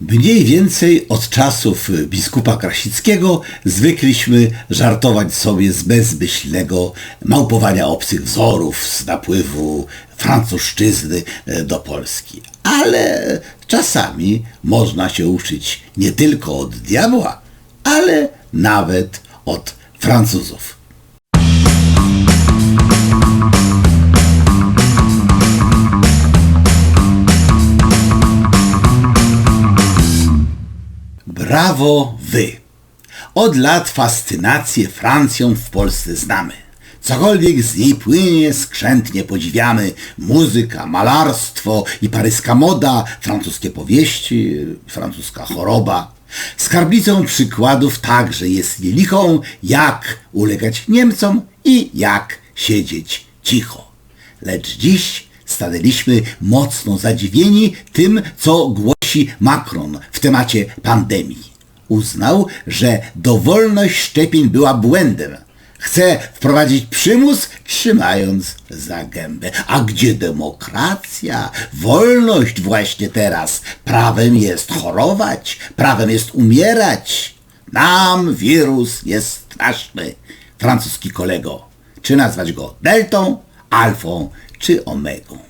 Mniej więcej od czasów biskupa Krasickiego zwykliśmy żartować sobie z bezmyślnego małpowania obcych wzorów z napływu francuszczyzny e, do Polski. Ale czasami można się uczyć nie tylko od diabła, ale nawet od Francuzów. Brawo wy! Od lat fascynację Francją w Polsce znamy. Cokolwiek z niej płynie, skrzętnie podziwiamy. Muzyka, malarstwo i paryska moda, francuskie powieści, francuska choroba. Skarbnicą przykładów także jest nielichą, jak ulegać Niemcom i jak siedzieć cicho. Lecz dziś stanęliśmy mocno zadziwieni tym, co Macron w temacie pandemii. Uznał, że dowolność szczepień była błędem. Chce wprowadzić przymus, trzymając za gębę. A gdzie demokracja? Wolność właśnie teraz. Prawem jest chorować, prawem jest umierać. Nam wirus jest straszny. Francuski kolego. Czy nazwać go deltą, alfą czy omegą?